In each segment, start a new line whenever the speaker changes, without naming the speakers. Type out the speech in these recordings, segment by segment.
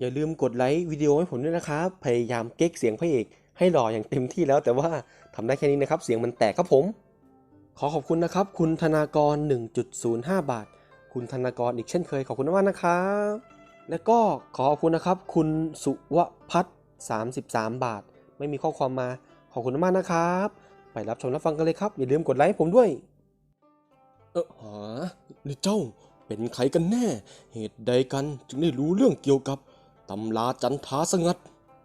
อย่าลืมกดไลค์วิดีโอให้ผมด้วยนะครับ พยายามเก๊กเสียงพระเอกให้หล่ออย่างเต็มที่แล้วแต่ว่าทำได้แค่นี้นะครับ เสียงมันแตกครับผม ขอขอบคุณนะครับ คุณธนากร 1.05 บาท คุณธนากรอีกเช่นเคยขอบคุณมากนะครับ และก็ขอขอบคุณนะครับ คุณสุวพัฒน์33 บาท ไม่มีข้อความมาขอบคุณมากนะครับ ไปรับชมรับฟังกันเลยครับ อย่าลืมกดไลค์ให้ผมด้วย เออหานี่เจ้าเป็นใครกันแน่ เหตุใดกันจึงได้รู้เรื่องเกี่ยวกับ ตำราจันทาสงัด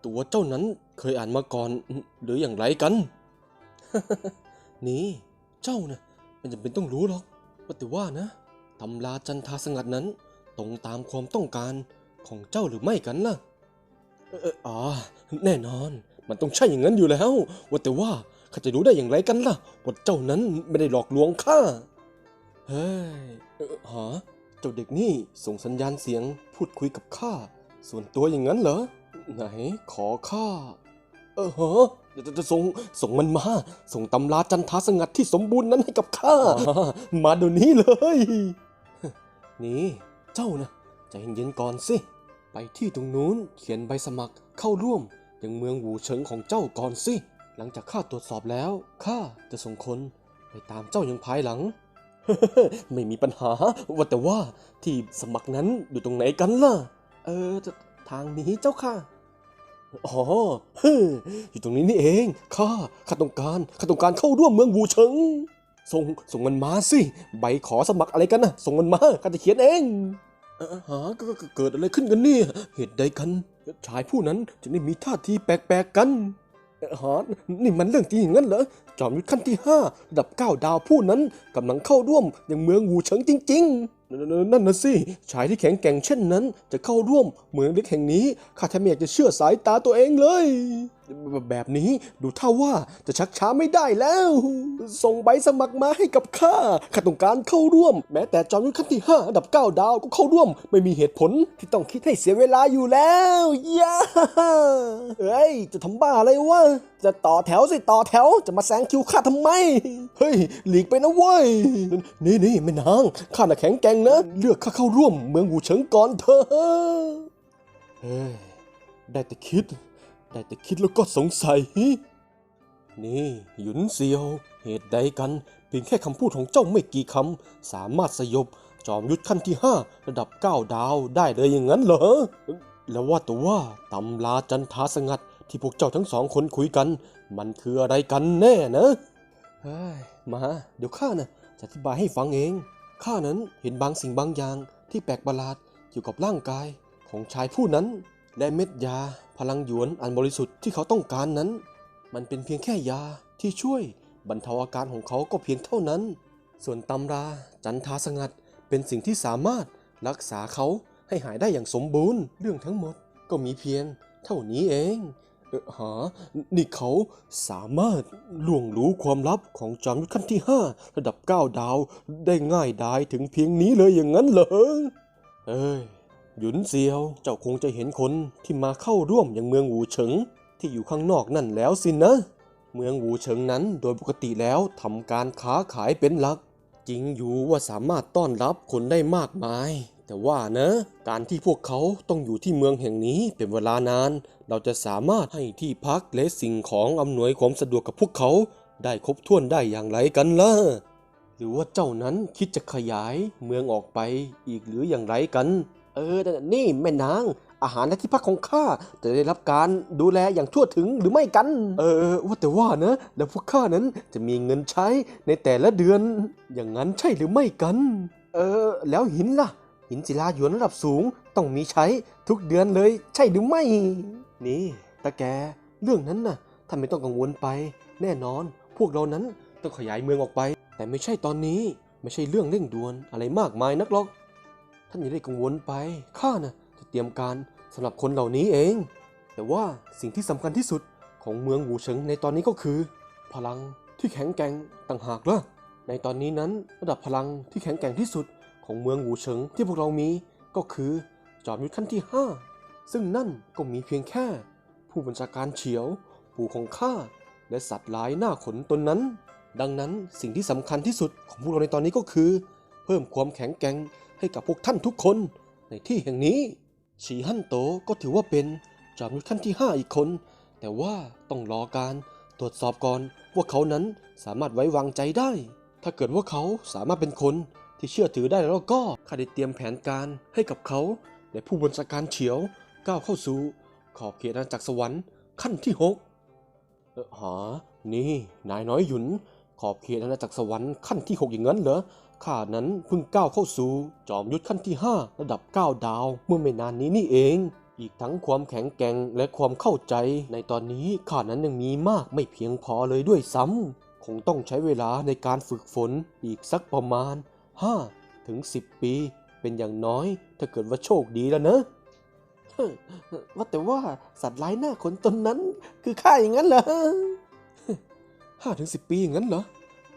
ตัวเจ้านั้นเคยอ่านมาก่อนหรืออย่างไรกัน นี่เจ้านะมันจำเป็นต้องรู้หรอกว่าแต่ว่านะตำราจันทาสงัดนั้น ตรงตามความต้องการของเจ้าหรือไม่กันล่ะเอออ๋อแน่นอน มันต้องใช่อย่างนั้นอยู่แล้ว ว่าแต่ว่าข้าจะรู้ได้อย่างไรกันล่ะว่าเจ้านั้นไม่ได้หลอกลวงข้าเฮ้ยเออหาเจ้าเด็กนี่ส่งสัญญาณเสียงพูดคุยกับข้า ส่วนตัวอย่างนั้นเหรอ ไหนขอข้า เออฮะจะจะจะส่งส่งมันมา ส่งตำราจันทาสงัดที่สมบูรณ์นั้นให้กับข้า มาเดี๋ยวนี้เลย นี่เจ้านะใจเย็นๆก่อนสิ ไปที่ตรงนู้นเขียนใบสมัครเข้าร่วมยังเมืองหูเฉิงของเจ้าก่อนสิ หลังจากข้าตรวจสอบแล้วข้าจะส่งคนไปตามเจ้ายังภายหลัง ไม่มีปัญหาว่าแต่ว่าที่สมัครนั้นอยู่ตรงไหนกันล่ะ เออทางนี้เจ้าค่ะอ๋ออยู่ตรงนี้นี่เองข้าข้าต้องการข้าต้องการเข้าร่วมเมืองวูเฉิงส่งส่งมันมาสิใบขอสมัครอะไรกันนะส่งมันมาข้าจะเขียนเองอหาก็เกิดอะไรขึ้นกันเนี่ยเหตุใดกันชายผู้นั้นจึงได้มีท่าทีแปลกๆกันเอ่อหานี่มันเรื่องจริงอย่างนั้นเหรอจอมยุทธขั้นที่ห้าระดับเก้าดาวผู้นั้นกำลังเข้าร่วมยังเมืองวูเฉิงจริง ๆ นั่นนะสิ ชายที่แข็งแกร่งเช่นนั้น จะเข้าร่วมเมืองเล็กแห่งนี้ข้าแทบไม่อยากจะเชื่อสายตาตัวเองเลย แบบนี้ดูท่าว่าจะชักช้าไม่ได้แล้ว ส่งใบสมัครมาให้กับข้าข้าต้องการเข้าร่วม แม้แต่จอมยุทธขั้นที่ห้าอันดับเก้าดาวก็เข้าร่วม ไม่มีเหตุผลที่ต้องคิดให้เสียเวลาอยู่แล้วย่าเฮ้ยจะทำบ้าอะไรวะจะต่อแถวสิต่อแถวจะมาแซงคิวข้าทำไม เฮ้ยหลีกไปนะเว้ยนี่นี่แม่นางข้าน่ะแข็งแกร่งนะ เลือกข้าเข้าร่วมเมืองหูเฉิงก่อนเถอะเฮ้ยได้แต่คิด ได้แต่คิดแล้วก็สงสัย นี่หยุนเซียว เหตุใดกัน เพียงแค่คำพูดของเจ้าไม่กี่คำ สามารถสยบ จอมยุทธขั้นที่ห้าระดับเก้าดาวได้เลยอย่างนั้นเหรอ แล้วว่าแต่ว่าตำลาจันทาสงัดที่พวกเจ้าทั้งสองคนคุยกัน มันคืออะไรกันแน่นะเฮ้ยมา เดี๋ยวข้านะจะอธิบายให้ฟังเอง ข้านั้นเห็นบางสิ่งบางอย่างที่แปลกประหลาดเกี่ยวกับร่างกายของชายผู้นั้น และเม็ดยาพลังหยวนอันบริสุทธิ์ที่เขาต้องการนั้น มันเป็นเพียงแค่ยาที่ช่วยบรรเทาอาการของเขาก็เพียงเท่านั้น ส่วนตำราจันทาสงัดเป็นสิ่งที่สามารถรักษาเขาให้หายได้อย่างสมบูรณ์เรื่องทั้งหมดก็มีเพียงเท่านี้เอง หา นี่เขาสามารถล่วงรู้ความลับของจอมยุทธขั้นที่ห้าระดับเก้าดาวได้ง่ายดายถึงเพียงนี้เลยอย่างนั้นเหรอ เอ้ย หยุนเซียว เจ้าคงจะเห็นคนที่มาเข้าร่วมอย่างเมืองหูเฉิง ที่อยู่ข้างนอกนั่นแล้วสินะ เมืองหูเฉิงนั้นโดยปกติแล้วทำการค้าขายเป็นหลัก จริงอยู่ว่าสามารถต้อนรับคนได้มากมาย แต่ว่านะ การที่พวกเขาต้องอยู่ที่เมืองแห่งนี้เป็นเวลานาน เราจะสามารถให้ที่พักและสิ่งของอำนวยความสะดวกกับพวกเขา ได้ครบถ้วนได้อย่างไรกันล่ะ หรือว่าเจ้านั้นคิดจะขยายเมืองออกไปอีกหรืออย่างไรกัน เออแต่นี่แม่นาง อาหารและที่พักของข้าจะได้รับการดูแลอย่างทั่วถึงหรือไม่กัน เออ ว่าแต่ว่านะ แล้วพวกข้านั้นจะมีเงินใช้ในแต่ละเดือน อย่างนั้นใช่หรือไม่กัน เออ แล้วหินล่ะ หินศิลาหยวนระดับสูงต้องมีใช้ทุกเดือนเลย ใช่หรือไม่ นี่ตาแกเรื่องนั้นน่ะท่านไม่ต้องกังวลไป แน่นอน พวกเรานั้นต้องขยายเมืองออกไป แต่ไม่ใช่ตอนนี้ไม่ใช่เรื่องเร่งด่วนอะไรมากมายนักหรอก ท่านอย่าได้กังวลไปข้านะ่ะจะเตรียมการสำหรับคนเหล่านี้เอง แต่ว่าสิ่งที่สำคัญที่สุดของเมืองหูเฉิงในตอนนี้ก็คือ พลังที่แข็งแกร่งต่างหากล่ะในตอนนี้นั้นระดับพลังที่แข็งแกร่งที่สุด ของเมืองหูเฉิงที่พวกเรามีก็คือจอมยุทธขั้นที่ 5 ซึ่งนั่นก็มีเพียงแค่ ผู้บัญชาการเฉียว ปู่ของข้าและสัตว์หลายหน้าขนตนนั้น ดังนั้นสิ่งที่สำคัญที่สุดของพวกเราในตอนนี้ก็คือ เพิ่มความแข็งแกร่งให้กับพวกท่านทุกคนในที่แห่งนี้ฉีฮั่นโตก็ถือว่าเป็นจอมยุทธขั้นที่ 5 อีกคน แต่ว่าต้องรอการตรวจสอบก่อนว่าเขานั้นสามารถไว้วางใจได้ ถ้าเกิดว่าเขาสามารถเป็นคน ที่เชื่อถือได้แล้วก็ข้าได้เตรียมแผนการให้กับเขาและผู้บัญชาการเฉียวก้าวเข้าสู่ ขอบเขตอาณาจักรสวรรค์ขั้นที่หกเออหา นี่นายน้อยหยุน ขอบเขตอาณาจักรสวรรค์ขั้นที่หกอย่างนั้นเหรอข้านั้นเพิ่งก้าวเข้าสู่ จอมยุทธขั้นที่ 5 ระดับ 9 ดาว เมื่อไม่นานนี้นี่เอง อีกทั้งความแข็งแกร่งและความเข้าใจ ในตอนนี้ข้านั้นยังมีมากไม่เพียงพอเลยด้วยซ้ำคงต้องใช้เวลาในการฝึกฝนอีกสักประมาณ 5ถึง10 ปีเป็นอย่างน้อยถ้าเกิดว่าโชคดีแล้วนะว่าแต่ว่าสัตว์ร้ายหน้าขนตนนั้น คือข้าอย่างนั้นเหรอห้าถึงสิบปีอย่างนั้นเหรอ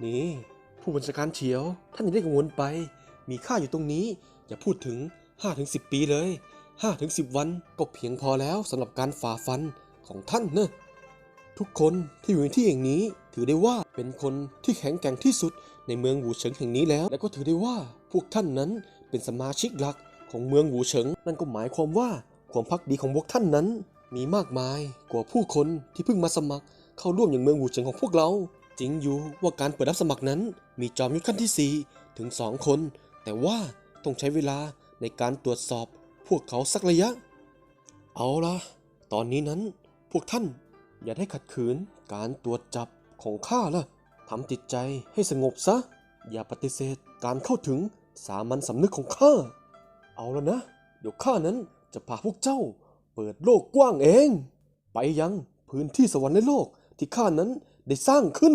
นี่ ผู้บัญชาการเฉียว ท่านอย่าได้กังวลไป มีข้าอยู่ตรงนี้ อย่าพูดถึงห้าถึงสิบปีเลยห้าถึงสิบวันก็เพียงพอแล้วสำหรับการฝ่าฟันของท่านเนะ ทุกคนที่อยู่ในที่แห่งนี้ ถือได้ว่าเป็นคนที่แข็งแกร่งที่สุดในเมืองหูเฉิงแห่งนี้แล้ว และก็ถือได้ว่าพวกท่านนั้นเป็นสมาชิกหลักของเมืองหูเฉิง นั่นก็หมายความว่าความพักดีของพวกท่านนั้น มีมากมายกว่าผู้คนที่เพิ่งมาสมัคร เข้าร่วมอย่างเมืองหูเฉิงของพวกเรา จริงอยู่ว่าการเปิดรับสมัครนั้น มีจอมยุทธขั้นที่ 4 ถึง 2 คน แต่ว่าต้องใช้เวลาในการตรวจสอบพวกเขาสักระยะ เอาละตอนนี้นั้นพวกท่าน อย่าได้ขัดขืนการตรวจจับของข้าละทำจิตใจให้สงบซะ อย่าปฏิเสธการเข้าถึงสามัญสำนึกของข้า เอาแล้วนะ เดี๋ยวข้านั้นจะพาพวกเจ้าเปิดโลกกว้างเอง ไปยังพื้นที่สวรรค์ในโลกที่ข้านั้นได้สร้างขึ้น